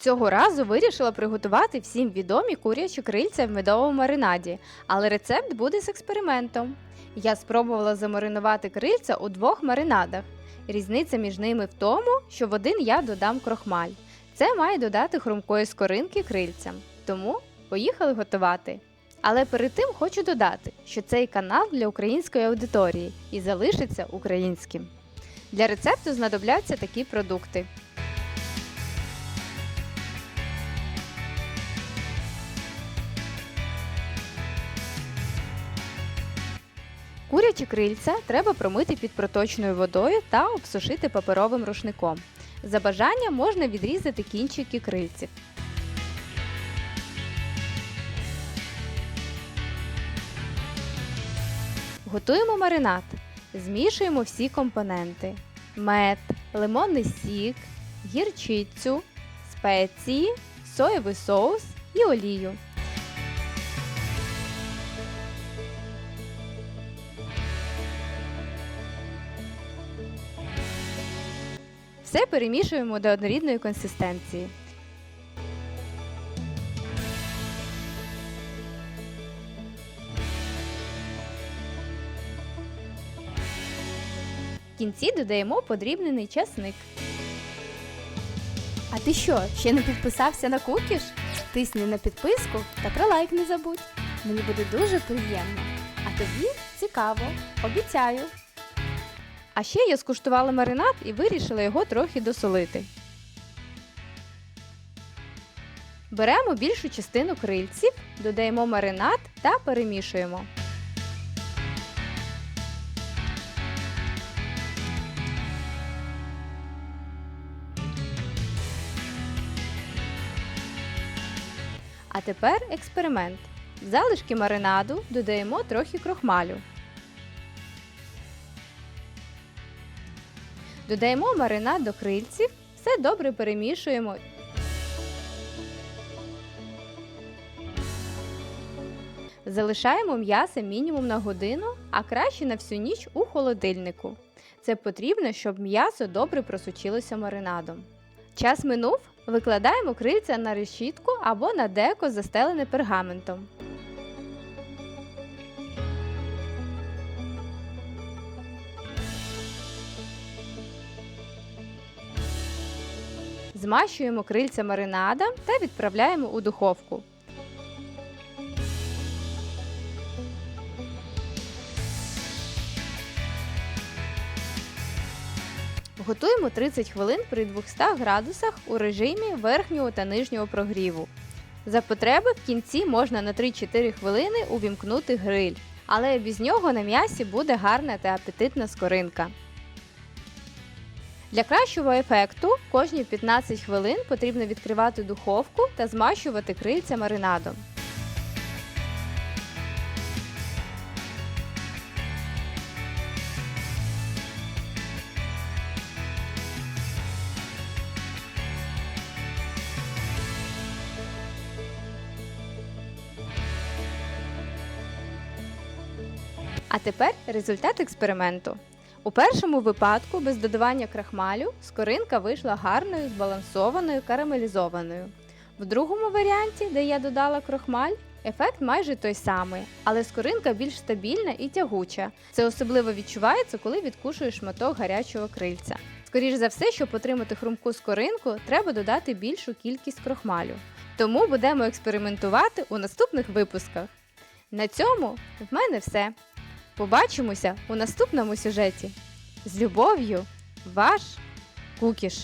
Цього разу вирішила приготувати всім відомі курячі крильця в медовому маринаді, але рецепт буде з експериментом. Я спробувала замаринувати крильця у двох маринадах. Різниця між ними в тому, що в один я додам крохмаль. Це має додати хрумкої скоринки крильцям. Тому поїхали готувати. Але перед тим хочу додати, що цей канал для української аудиторії і залишиться українським. Для рецепту знадобляться такі продукти: Курячі крильця треба промити під проточною водою та обсушити паперовим рушником. За бажанням можна відрізати кінчики крильців. Готуємо маринад. Змішуємо всі компоненти: мед, лимонний сік, гірчицю, спеції, соєвий соус і олію. Все перемішуємо до однорідної консистенції. В кінці додаємо подрібнений часник. А ти що, ще не підписався на кукіш? Тисни на підписку та про лайк не забудь. Мені буде дуже приємно. А тобі цікаво, обіцяю. А ще я скуштувала маринад і вирішила його трохи досолити. Беремо більшу частину крильців, додаємо маринад та перемішуємо. А тепер експеримент. В залишки маринаду додаємо трохи крохмалю. Додаємо маринад до крильців, все добре перемішуємо. Залишаємо м'ясо мінімум на годину, а краще на всю ніч у холодильнику. Це потрібно, щоб м'ясо добре просучилося маринадом. Час минув, викладаємо крильця на решітку або на деко, застелене пергаментом. Змащуємо крильця маринадом та відправляємо у духовку. Готуємо 30 хвилин при 200 градусах у режимі верхнього та нижнього прогріву. За потреби в кінці можна на 3-4 хвилини увімкнути гриль, але без нього на м'ясі буде гарна та апетитна скоринка. Для кращого ефекту кожні 15 хвилин потрібно відкривати духовку та змащувати крильця маринадом. А тепер результат експерименту. У першому випадку без додавання крахмалю скоринка вийшла гарною, збалансованою, карамелізованою. В другому варіанті, де я додала крохмаль, ефект майже той самий, але скоринка більш стабільна і тягуча. Це особливо відчувається, коли відкушуєш шматок гарячого крильця. Скоріш за все, щоб отримати хрумку скоринку, треба додати більшу кількість крохмалю. Тому будемо експериментувати у наступних випусках. На цьому в мене все. Побачимося у наступному сюжеті. З любов'ю, ваш Кукіш!